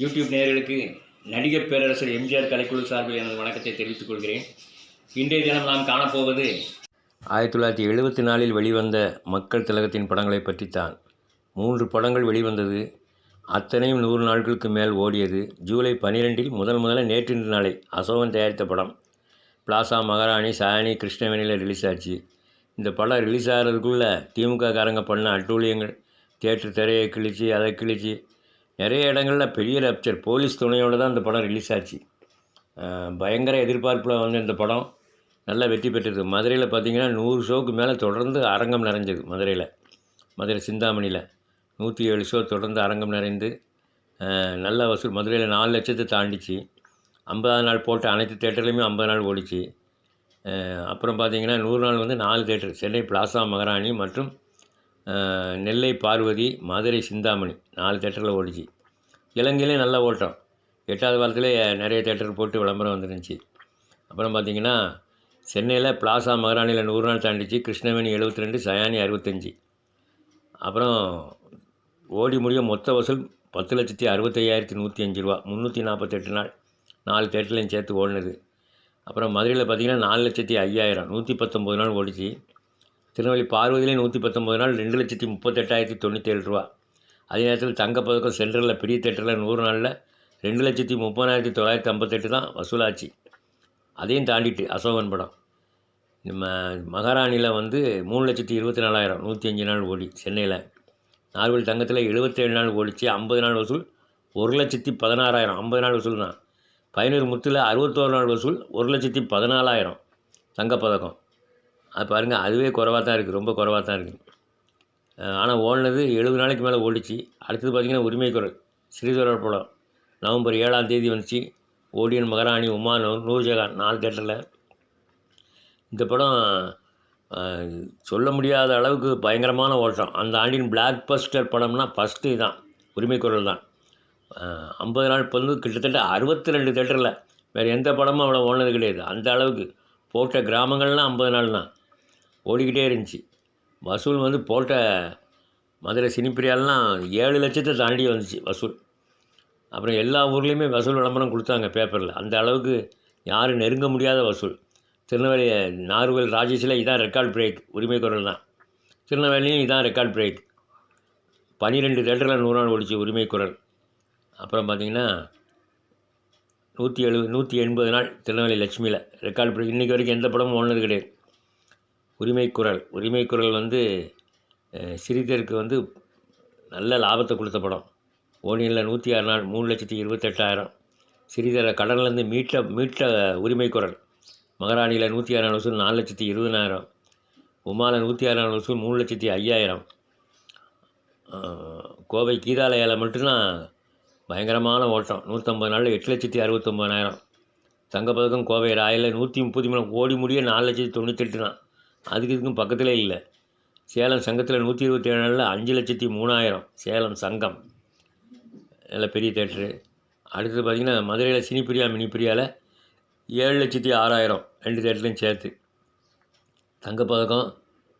YouTube நேயர்களுக்கு நடிகர் பேரரசர் எம்ஜிஆர் கலைக்குழு சார்பில் எனது வணக்கத்தை தெரிவித்துக் கொள்கிறேன். இன்றைய தினம் நாம் காணப்போவது ஆயிரத்தி தொள்ளாயிரத்தி எழுபத்தி நாலில் வெளிவந்த மக்கள் திலகத்தின் படங்களை பற்றித்தான். மூன்று படங்கள் வெளிவந்தது. அத்தனையும் நூறு நாட்களுக்கு மேல் ஓடியது. ஜூலை பனிரெண்டில் முதல் முதல்ல நேற்று இன்று நாளை அசோகன் தயாரித்த படம். பிளாசா மகாராணி சாயணி கிருஷ்ணவேணியில் ரிலீஸ் ஆச்சு. இந்த படம் ரிலீஸ் ஆகிறதுக்குள்ளே திமுக காரங்க பண்ண அட்டூழியங்கள் தேட்டர் திரையை கிழிச்சு அதை கிழிச்சு நிறைய இடங்களில் பெரிய ரப்சர் போலீஸ் துணையோடு தான் இந்த படம் ரிலீஸ் ஆச்சு. பயங்கர எதிர்பார்ப்பில் வந்து இந்த படம் நல்லா வெற்றி பெற்றது. மதுரையில் பார்த்திங்கன்னா நூறு ஷோக்கு மேலே தொடர்ந்து அரங்கம் நிறைஞ்சது மதுரையில். மதுரை சிந்தாமணியில் நூற்றி ஏழு ஷோ தொடர்ந்து அரங்கம் நிறைந்து நல்ல வசூல். மதுரையில் நாலு லட்சத்தை தாண்டிச்சு. ஐம்பதாவது நாள் போட்ட அனைத்து தேட்டர்லையுமே ஐம்பது நாள் ஓடிச்சு. அப்புறம் பார்த்திங்கன்னா நூறு நாள் வந்து நாலு தேட்டர் சென்னை பிளாசா மகாராணி மற்றும் நெல்லை பார்வதி மதுரை சிந்தாமணி நாலு தேட்டரில் ஓடிச்சு. இலங்கையிலே நல்லா ஓட்டம். எட்டாவது வாரத்திலே நிறைய தேட்டர் போட்டு விளம்பரம் வந்துருந்துச்சு. அப்புறம் பார்த்தீங்கன்னா சென்னையில் பிளாசா மகாராணியில் நூறு நாள் தாண்டிச்சு கிருஷ்ணவேணி எழுபத்தி ரெண்டு சயானி அறுபத்தஞ்சி அப்புறம் ஓடி முடிய மொத்த வசூல் பத்து லட்சத்தி அறுபத்தையாயிரத்தி நூற்றி அஞ்சு ரூபா முந்நூற்றி நாற்பத்தெட்டு நாள். நாலு தேட்டர்லையும் சேர்த்து ஓடினது. அப்புறம் மதுரையில் பார்த்தீங்கன்னா நாலு லட்சத்தி ஐயாயிரம் நூற்றி பத்தொம்பது நாள் ஓடிச்சு. திருநெல்வேலி பார்வதியிலே நூற்றி பத்தொம்பது நாள் ரெண்டு லட்சத்தி முப்பத்தெட்டாயிரத்தி தொண்ணூற்றேழு ரூபா. அதே நேரத்தில் தங்கப்பதக்கம் சென்ட்ரலில் பெரிய தேட்டரில் நூறு நாளில் ரெண்டு லட்சத்தி முப்பதாயிரத்தி தொள்ளாயிரத்தி ஐம்பத்தெட்டு தான் வசூலாச்சு. அதையும் தாண்டிட்டு அசோகன் படம். நம்ம மகாராணியில் வந்து மூணு லட்சத்தி இருபத்தி நாலாயிரம் நூற்றி அஞ்சு நாள் ஓடி சென்னையில். நார்வல் தங்கத்தில் எழுபத்தேழு நாள் ஓடிச்சு ஐம்பது நாள் வசூல் ஒரு லட்சத்தி பதினாறாயிரம் ஐம்பது நாள் வசூல் தான் பதினோரு முத்தில் அறுபத்தோரு நாள் வசூல் ஒரு லட்சத்தி பதினாலாயிரம் தங்கப்பதக்கம். அது பாருங்கள் அதுவே குறைவாக தான் இருக்குது ரொம்ப குறைவாக தான் இருக்குது ஆனால் ஓடினது எழுபது நாளைக்கு மேலே ஓடிச்சு. அடுத்தது பார்த்திங்கன்னா உரிமை குரல் ஸ்ரீதரர் படம் நவம்பர் ஏழாம் தேதி வந்துச்சு. ஓடியன் மகாராணி உமா நூ- நூர்ஜஹான் நாலு தேட்டரில். இந்த படம் சொல்ல முடியாத அளவுக்கு பயங்கரமான ஓட்டம். அந்த ஆண்டின் பிளாக் பஸ்டர் படம்னா ஃபஸ்ட்டு தான் உரிமை குரல் தான். ஐம்பது நாள் வந்து கிட்டத்தட்ட அறுபத்தி ரெண்டு தேட்டரில். வேறு எந்த படமும் அவ்வளோ ஓடினது கிடையாது. அந்த அளவுக்கு போட்ட கிராமங்கள்லாம் ஐம்பது நாள் தான் ஓடிக்கிட்டே இருந்துச்சு. வசூல் வந்து போட்ட மதுரை சினிப்பிரியாலெலாம் ஏழு லட்சத்தை தாண்டி வந்துச்சு வசூல். அப்புறம் எல்லா ஊர்லேயுமே வசூல் விளம்பரம் கொடுத்தாங்க பேப்பரில் அந்த அளவுக்கு யாரும் நெருங்க முடியாத வசூல். திருநெல்வேலி நார்வல் ராஜேஷில் இதான் ரெக்கார்ட் பிரேக் உரிமை குரல் தான். திருநெல்வேலியும் இதான் ரெக்கார்ட் பிரேக் பன்னிரெண்டு தேட்டரில் நூறு நாள் ஓடிச்சு உரிமை குரல். அப்புறம் பார்த்தீங்கன்னா நூற்றி எழுபது நூற்றி எண்பது நாள் திருநெல்வேலி லட்சுமியில் ரெக்கார்ட் பிரேக் இன்றைக்கி வரைக்கும் எந்த படமும் ஓனது கிடையாது. உரிமைக்குரல் உரிமைக்குரல் வந்து சிறிதருக்கு வந்து நல்ல லாபத்தை கொடுத்த படம். ஓனியில் நூற்றி ஆறு நாள் மூணு லட்சத்தி இருபத்தெட்டாயிரம். சிறிதரை கடன்லேருந்து மீட்ட மீட்ட உரிமைக்குரல் மகாராணியில் நூற்றி ஆறு நாள் வசூல் நாலு லட்சத்தி இருபதாயிரம் உமாவில் நூற்றி ஆறு நாள் வசூல் மூணு லட்சத்தி ஐயாயிரம். கோவை கீதாலயாவில் மட்டும்தான் பயங்கரமான ஓட்டம். நூற்றம்பது நாளில் எட்டு லட்சத்தி அறுபத்தொம்பதாயிரம் தங்கப்பதக்கம் கோவை ராயில் நூற்றி முப்பத்தி மூணு கோடி முடிய நாலு லட்சத்தி தொண்ணூத்தெட்டு தான் அதுக்கு இதுக்கும் பக்கத்திலே இல்லை. சேலம் சங்கத்தில் நூற்றி இருபத்தி ஏழு நாளில் அஞ்சு லட்சத்தி மூணாயிரம் சேலம் சங்கம். நல்ல பெரிய தேட்ரு. அடுத்தது பார்த்திங்கன்னா மதுரையில் சினிப்பிரியா மினிப்பிரியாவில் ஏழு லட்சத்தி ஆறாயிரம் ரெண்டு தேட்டர்லையும் சேர்த்து. தங்கப்பதக்கம்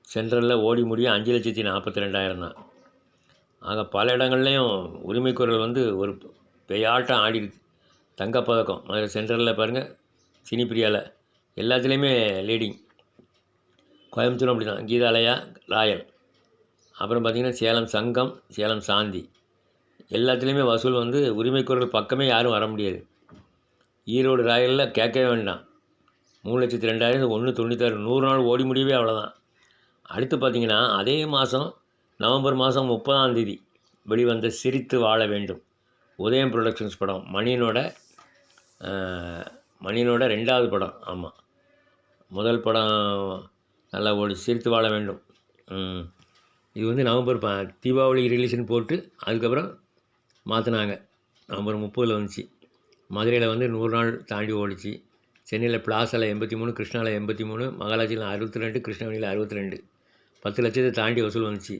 சென்ட்ரலில் ஓடி முடியும் அஞ்சு லட்சத்தி நாற்பத்தி ரெண்டாயிரம் தான் ஆக பல இடங்கள்லையும் உரிமைக்குரல் வந்து ஒரு பெயாட்டம் ஆடிடுது. தங்கப்பதக்கம் மதுரை சென்ட்ரலில் பாருங்கள் சினிப்பிரியாவில் எல்லாத்துலேயுமே லீடிங் கோயம்புத்தூர் அப்படி தான் கீதாலயா ராயல். அப்புறம் பார்த்திங்கன்னா சேலம் சங்கம் சேலம் சாந்தி. எல்லாத்துலேயுமே வசூல் வந்து உரிமைக்குரல் பக்கமே யாரும் வர முடியாது. ஈரோடு ராயலில் கேட்கவே வேண்டாம். மூணு லட்சத்தி ரெண்டாயிரம் ஒன்று தொண்ணூத்தாறு நூறு நாள் ஓடி முடியவே அவ்வளோதான் அடுத்து பார்த்திங்கன்னா அதே மாதம் நவம்பர் மாதம் முப்பதாம் தேதி வெளிவந்த சிரித்து வாழ வேண்டும். உதயம் ப்ரொடக்ஷன்ஸ் படம் மணியனோட மணியனோட ரெண்டாவது படம் ஆமாம் முதல் படம் நல்லா ஓடி சிரித்து வாழ வேண்டும். இது வந்து நவம்பர் ப தீபாவளி ரிலீஸ்னு போட்டு அதுக்கப்புறம் மாற்றினாங்க நவம்பர் முப்பதில் வந்துச்சு. மதுரையில் வந்து நூறு நாள் தாண்டி ஓடிச்சு. சென்னையில் பிளாஸில் எண்பத்தி மூணு கிருஷ்ணாவில் எண்பத்தி மூணு மகாலாஜியில் அறுபத்தி ரெண்டு கிருஷ்ணகிரியில் அறுபத்தி ரெண்டு. பத்து லட்சத்தை தாண்டி வசூல் வந்துச்சு.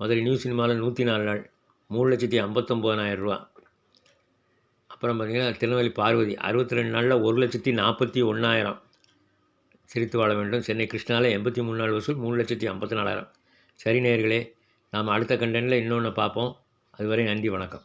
மதுரை நியூ சினிமாவில் நூற்றி நாலு நாள். மூணு லட்சத்தி ஐம்பத்தொம்போதாயிரம் ரூபா. அப்புறம் பார்த்திங்கன்னா திருநெல்வேலி பார்வதி அறுபத்தி ரெண்டு நாளில் ஒரு லட்சத்தி நாற்பத்தி ஒன்றாயிரம் சிரித்து வாழ வேண்டும். சென்னை கிருஷ்ணாவில் எண்பத்தி மூணு நாள் வசூல் மூணு லட்சத்தி ஐம்பத்தி நாலாயிரம். சரி நேயர்களே நாம் அடுத்த கண்டனில் இன்னொன்று பார்ப்போம். அதுவரை நன்றி வணக்கம்.